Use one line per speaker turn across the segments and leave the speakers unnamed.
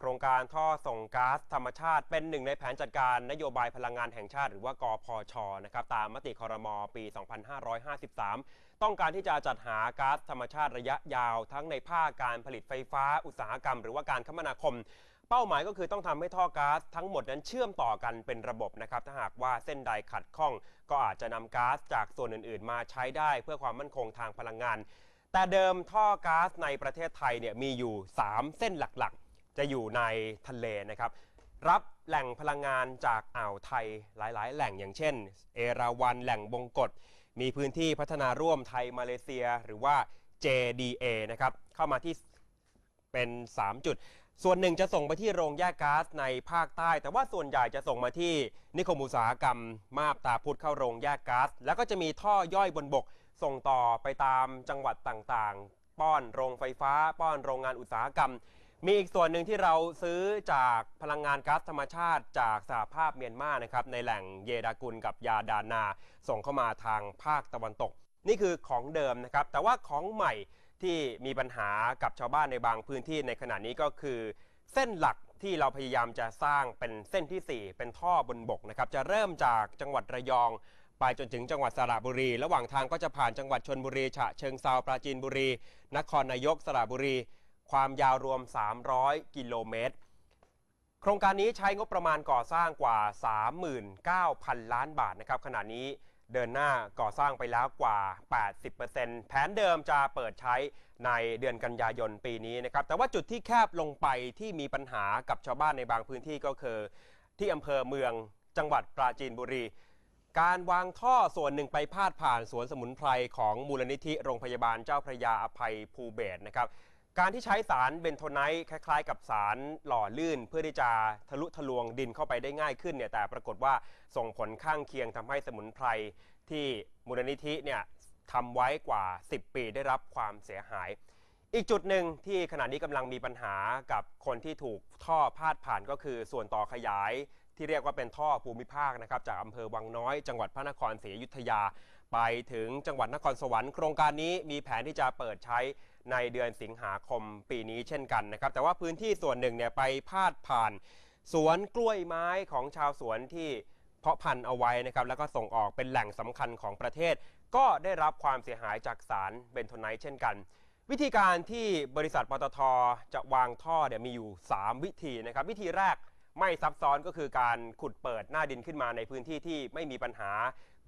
โครงการท่อส่งก๊าซธรรมชาติ เป็นหนึ่งในแผนจัดการนโยบายพลังงานแห่งชาติ หรือว่ากพชนะครับตามมติคอรมอปี 2553 ต้องการที่จะจัดหาก๊าซธรรมชาติระยะยาว ทั้งในภาคการผลิตไฟฟ้า อุตสาหกรรม หรือว่าการคมนาคมเป้าหมายก็คือต้องทำให้ท่อก๊าซทั้งหมดนั้นเชื่อมต่อกันเป็นระบบนะครับ ถ้าหากว่าเส้นใดขัดข้อง ก็อาจจะนำก๊าซจากส่วนอื่นๆ มาใช้ได้เพื่อความมั่นคงทางพลังงาน แต่เดิมท่อก๊าซในประเทศไทยเนี่ยมีอยู่ 3 เส้นหลักๆ จะอยู่ในทะเลนะครับ รับแหล่งพลังงานจากอ่าวไทยหลายๆ แหล่งอย่างเช่น เอราวันแหล่งบงกฎมีพื้นที่พัฒนาร่วมไทยมาเลเซียหรือว่า JDA นะครับเข้ามาที่เป็น 3 จุด ส่วนหนึ่งจะส่งไปที่โรงแยกก๊าซในภาคใต้ แต่ว่าส่วนใหญ่จะส่งมาที่นิคมอุตสาหกรรม มาบตาพุธเข้าโรงแยกก๊าซแล้วก็จะมีท่อย่อยบนบก ส่งต่อไปตามจังหวัดต่างๆ ป้อนโรงไฟฟ้า ป้อนโรงงานอุตสาหกรรม มีอีกส่วนหนึ่งที่เราซื้อจากพลังงานก๊าซธรรมชาติจากสหภาพเมียนมานะครับในแหล่งเยดากุลกับยาดานา ส่งเข้ามาทางภาคตะวันตก นี่คือของเดิมนะครับ แต่ว่าของใหม่ที่มีปัญหากับชาวบ้านในบางพื้นที่ในขณะนี้ก็คือ เส้นหลักที่เราพยายามจะสร้างเป็นเส้นทีสี่4 เป็นท่อบนบกนะครับจะเริ่มจากจังหวัดระยองไปจนถึงจังหวัดสระบุรี ระหว่างทางก็จะผ่านจังหวัดชนบุรี ฉะเชิงเซาปราจีนบุรี นครนายกสระบุรี ความยาวรวม 300 กิโลเมตร โครงการนี้ใช้งบประมาณก่อสร้างกว่า 39,000 ล้านบาทนะครับขณะนี้เดินหน้าก่อสร้างไปแล้วกว่า 80%แผนเดิมจะเปิดใช้ในเดือนกันยายนปีนี้นะครับ แต่ว่าจุดที่แคบลงไปที่มีปัญหากับชาวบ้านในบางพื้นที่ก็คือ ที่อำเภอเมืองจังหวัดปราจีนบุรี การวางท่อส่วนหนึ่งไปพาดผ่านสวนสมุนไพรของมูลนิธิโรงพยาบาลเจ้าพระยาอภัยภูเบศนะครับ การที่ใช้สารเบนโทไนท์คล้ายๆ กับสารหล่อลื่น เพื่อที่จะทะลุทะลวงดินเข้าไปได้ง่ายขึ้นเนี่ยแต่ปรากฏว่าส่งผลข้างเคียงทำให้สมุนไพรที่มูลนิธิเนี่ยทำไว้กว่า 10 ปีได้รับความเสียหาย อีกจุดหนึ่งที่ขณะนี้กำลังมีปัญหากับคนที่ถูกท่อพาดผ่านก็คือส่วนต่อขยายที่เรียกว่าเป็นท่อภูมิภาคนะครับจากอำเภอวังน้อยจังหวัดพระนครศรีอยุธยา ไปถึงจังหวัดนครสวรรค์โครงการนี้มีแผนที่จะเปิดใช้ในเดือนสิงหาคมปีนี้เช่นกันนะครับ แต่ว่าพื้นที่ส่วนหนึ่งเนี่ยไปพาดผ่าน สวนกล้วยไม้ของชาวสวนที่เพาะพันธุ์เอาไว้นะครับ แล้วก็ส่งออกเป็นแหล่งสำคัญของประเทศ ก็ได้รับความเสียหายจากสารเบนโทไนท์เช่นกัน วิธีการที่บริษัทปตทจะวางท่อเนี่ยมีอยู่ 3 วิธีนะครับ วิธีแรก ไม่ซับซ้อนก็คือการขุดเปิดหน้าดินขึ้นมาในพื้นที่ที่ไม่มีปัญหา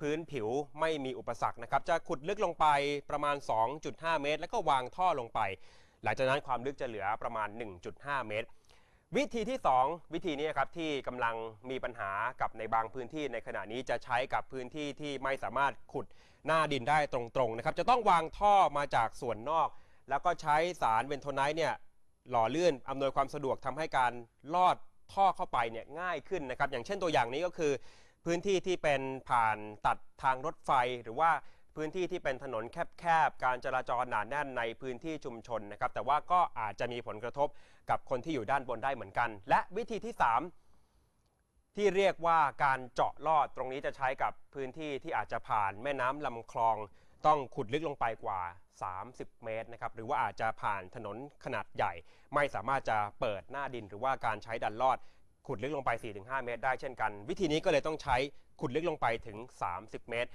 พื้นผิวไม่มีอุปสรรคนะครับจะขุดลึกลงไปประมาณ 2.5 เมตร แล้วก็วางท่อลงไป หลังจากนั้นความลึกจะเหลือประมาณ 1.5 เมตร วิธีที่ 2 วิธีนี้ครับที่กำลังมีปัญหากับในบางพื้นที่ในขณะนี้จะใช้กับพื้นที่ที่ไม่สามารถขุดหน้าดินได้ตรงๆนะครับจะต้องวางท่อมาจากส่วนนอก แล้วก็ใช้สารเวนโทไนท์เนี่ยหล่อเลื่อนอำนวยความสะดวกทำให้การลอด ท่อเข้าไปเนี่ยง่ายขึ้นนะครับ อย่างเช่นตัวอย่างนี้ก็คือ พื้นที่ที่เป็นผ่านตัดทางรถไฟ หรือว่าพื้นที่ที่เป็นถนนแคบๆ การจราจรหนาแน่นในพื้นที่ชุมชนนะครับ แต่ว่าก็อาจจะมีผลกระทบกับคนที่อยู่ด้านบนได้เหมือนกัน และวิธีที่ 3 ที่เรียกว่าการเจาะลอดตรงนี้จะใช้กับพื้นที่ที่อาจจะผ่านแม่น้ำลำคลอง ต้องขุดลึกลงไปกว่า 30 เมตรนะครับหรือว่าอาจจะผ่านถนนขนาดใหญ่ ไม่สามารถจะเปิดหน้าดิน หรือว่าการใช้ดันลอด ขุดลึกลงไป 4-5 เมตร ได้เช่นกัน วิธีนี้ก็เลยต้องใช้ขุดลึกลงไปถึง 30 เมตร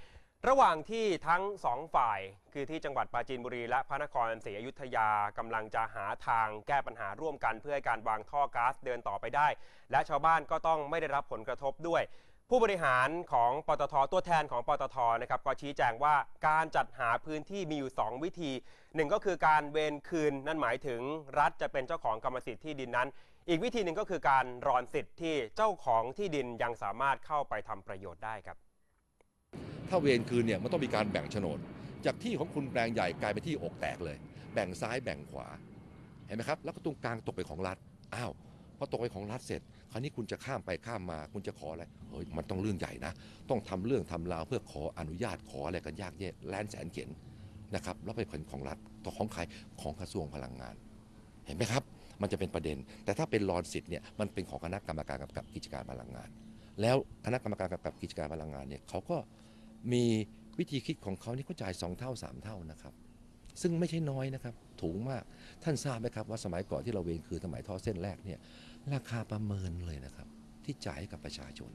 ระหว่างที่ทั้ง 2 ฝ่าย คือที่จังหวัดปราจีนบุรีและพระนครศรีอยุธยากำลังจะหาทางแก้ปัญหาร่วมกัน เพื่อให้การวางท่อก๊าซเดินต่อไปได้ และชาวบ้านก็ต้องไม่ได้รับผลกระทบด้วย ผู้บริหารของปตทตัวแทนของปตทนะครับก็ชี้แจงว่าการจัดหาพื้นที่มีอยู่ 2 วิธีหนึ่งก็คือการเวนคืนนั่นหมายถึงรัฐจะเป็นเจ้าของกรรมสิทธิ์ที่ดินนั้น อีกวิธีหนึ่งก็คือการรอนสิทธิ์ที่เจ้าของที่ดินยังสามารถเข้าไปทำประโยชน์ได้ครับ
ถ้าเวรคืนเนี่ยมันต้องมีการแบ่งโฉนด จากที่ของคุณแปลงใหญ่กลายเป็นที่อกแตกเลย แบ่งซ้ายแบ่งขวาเห็นไหมครับแล้วก็ตรงกลางตกไปของรัฐอ้าวพอตกไปของรัฐเสร็จ ราวนี้คุณจะข้ามไปข้ามมา คุณจะขออะไรเฮ้ยมันต้องเรื่องใหญ่นะ ต้องทำเรื่องทำราวเพื่อขออนุญาตขออะไรกันยากเย็นแลนแสนเข็นนะครับแล้วไปเป็นของรัฐต่อของใครของกระทรวงพลังงาน เห็นไหมครับ มันจะเป็นประเด็น แต่ถ้าเป็นรอนสิทธิ์เนี่ยมันเป็นของคณะกรรมการกำกับกิจการพลังงาน แล้วคณะกรรมการกำกับกิจการพลังงานเนี่ยเขาก็มีวิธีคิดของเขานี่เขาจ่ายสองเท่าสามเท่านะครับซึ่งไม่ใช่น้อยนะครับถูงมากท่านทราบไหมครับว่าสมัยก่อนที่เราเวรคืนสมัยท่อเส้นแรกเนี่ย ราคาประเมินเลยนะครับ ที่จ่ายให้กับประชาชน